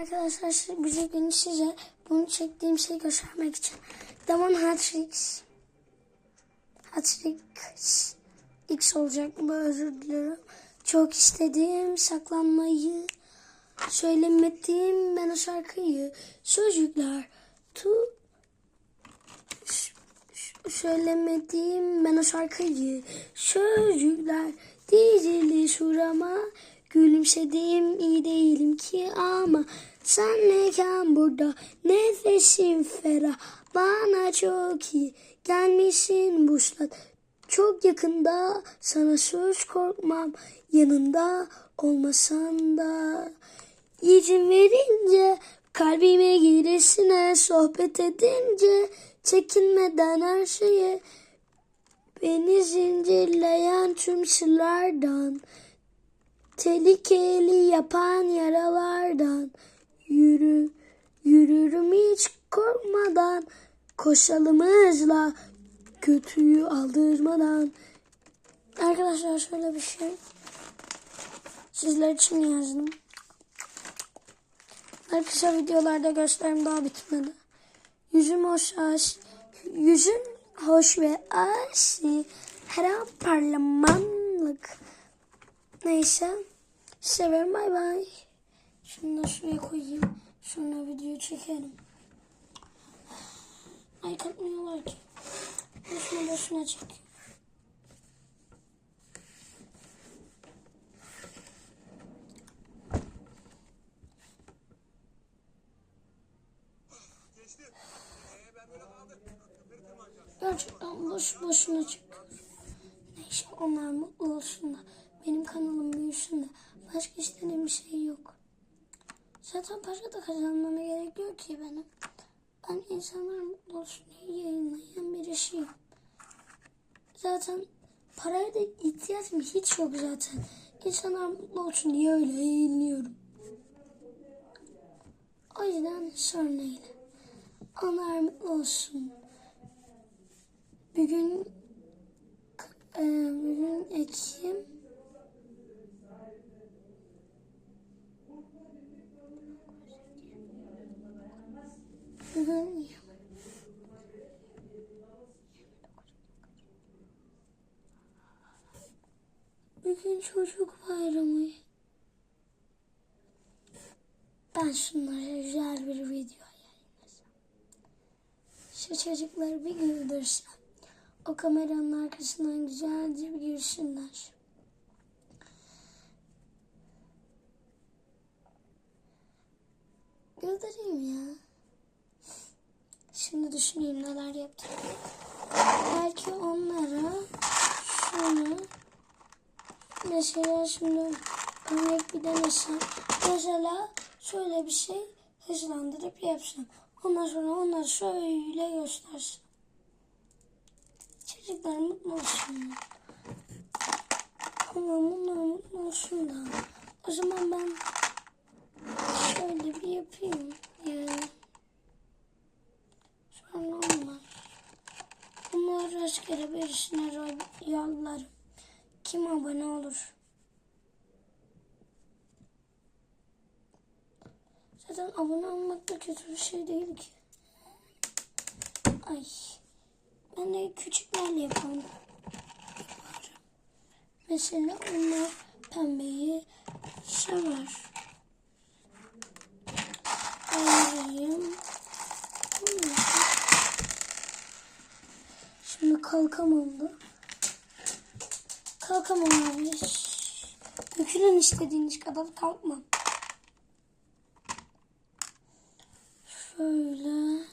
Arkadaşlar bize gün size bunu çektiğim şeyi göstermek için. Damon Hatrix. Hatrix X olacak bu özür dilerim. Çok istediğim saklanmayı. Söylemedim ben o şarkıyı. Çocuklar tu söylemedim ben o şarkıyı. Çocuklar dizili şurama. Gülümsedim iyi değilim ki ama senleyken burada nefesim ferah. Bana çok iyi gelmişsin buslat. Çok yakında sana söz korkmam yanında olmasan da. İzin verince kalbime giresine sohbet edince çekinmeden her şeye beni zincirleyen tüm sırlardan tehlikeli yapan yaralardan yürü yürürüm hiç korkmadan koşalım hızla kötüyü aldırmadan arkadaşlar şöyle bir şey sizler için yazdım. Her kısa videolarda gösterim daha bitmedi. Yüzüm hoş aş, yüzün hoş ve asi, her an parlamanlık. Neyse, severim bay bay. Şunu da şuraya koyayım, sonra video çekerim. Ay katmıyorlar ki. Şunu da şuna çekeyim. Gerçekten boş boşuna çıkıyor. Neyse onlar mutlu olsun da benim kanalım büyüsün de başka istediğim bir şey yok. Zaten para da kazanmama gerek yok ki benim. Ben insanlar mutlu olsun diye yayınlayan birisiyim. Zaten paraya da ihtiyacım hiç yok zaten. İnsanlar mutlu olsun diye öyle yayınlıyorum. O yüzden sorun değil. Onlar mutlu olsun. Bugün e, bugün Ekim bugün bugün çocuk bayramı. Ben şunlara güzel bir video yayınlasam. Şu çocukları bir güldürsem. O kameranın arkasından güzelce bir gülsünler. Güldüreyim ya. Şimdi düşüneyim neler yaptım. Belki onlara şunu mesela şimdi örnek bir denesem. Mesela şöyle bir şey hızlandırıp yapsam. Ondan sonra onları şöyle göstersin. Çocuklar mutlu olsun. Ama bunlar mutlu olsun da. O zaman ben şöyle bir yapayım. Yani. Sonra onlar. Bunlar rastgele birisine yollarım. Kim abone olur? Zaten abone olmak da kötü bir şey değil ki. Ay. Ben de küçüklerle yapalım. Mesela onlar pembeyi sever. Ayrıyım. Şimdi kalkamam da. Kalkamam abi. Dökülün istediğiniz kadar kalkmam. Şöyle.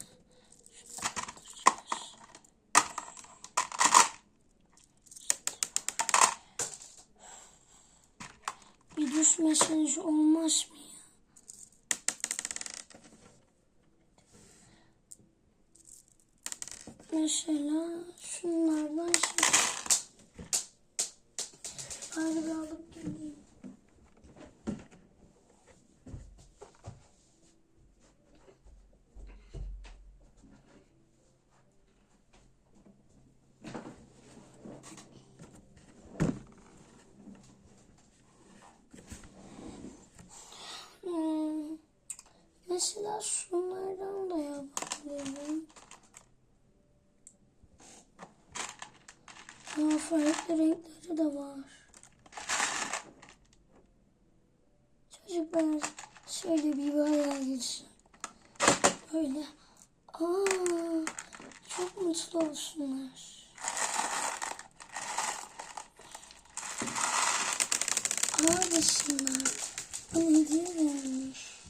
Bir düşmeseniz olmaz mı? Mesela şunlardan şey. Bari bir alıp geleyim. Hmm. Mesela şunlardan da yapabilirim. Aa, farklı renkleri de var. Çocuklar şöyle bir bayağı geçsin. Böyle. Aa, çok mutlu olsunlar. Desinler. Bana hediye vermiş.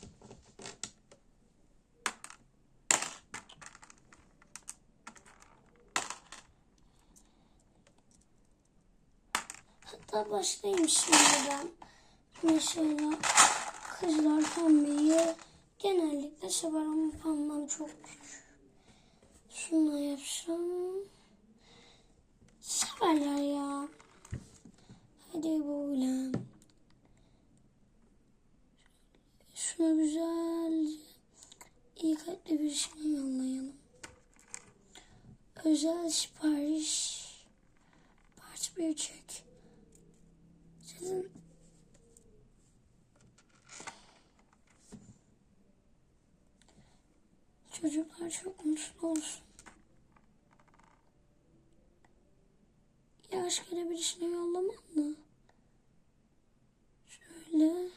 Hatta başlayayım şimdiden. Mesela kızlar pembeyi genellikle sever ama pembem çok küçük. Şunu yapsam severler ya. Hadi buğulem. Şuna güzelce iyi kalpli bir şey yollayalım. Özel sipariş. Part bir çek. Sizin çocuklar çok mutlu olsun. Ya aşkına birisine yollamam mı? Şöyle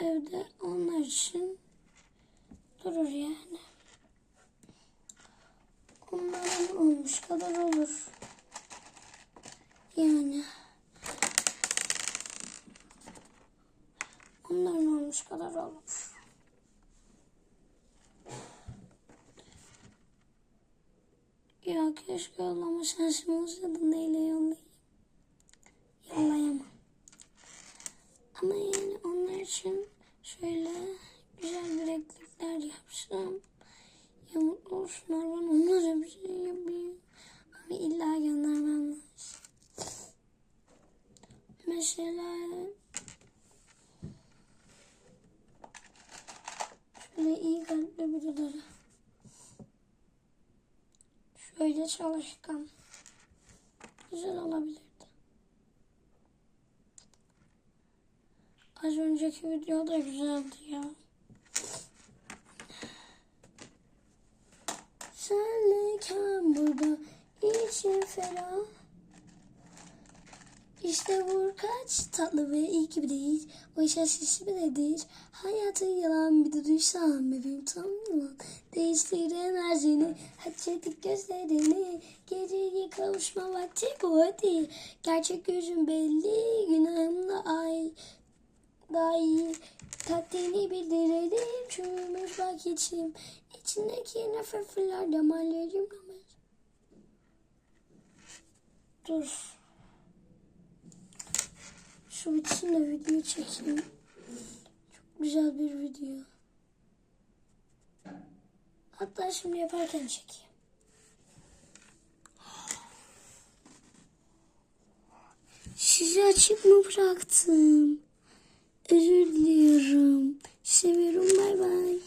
evde onlar için durur yani. Onların olmuş kadar olur. Yani. Onların olmuş kadar olur. Ya keşke yollama şansım olsaydı neyle yollayayım. Yollayamam. Ama yani onlar için şöyle güzel bileklikler yapsam ya mutlu olsunlar onlara bir şey yapayım. Ama illa göndermem lazım. Mesela şöyle iyi kalpli birileri. Şöyle çalışkan. Güzel olabilirdi. Az önceki video da güzeldi ya. Senleyken burada için ferah. İşte vur kaç tatlı ve iyi gibi değil. O işe sesi nedir? Hayatı yalan bir de duysam bebeğim tam yalan. Değiştir enerjini, açtık gözlerini. Geceye kavuşma vakti bu hadi. Gerçek yüzün belli, günahımla ay. Dair taktiğini bildirelim. Çürümüş bak içim. İçindeki nefret fırlar damarlarım damar. Dur. Şu bitsin de video çekeyim. Çok güzel bir video. Hatta şimdi yaparken çekeyim. Sizi açık mı bıraktım? Özür diliyorum. Seviyorum bay bay.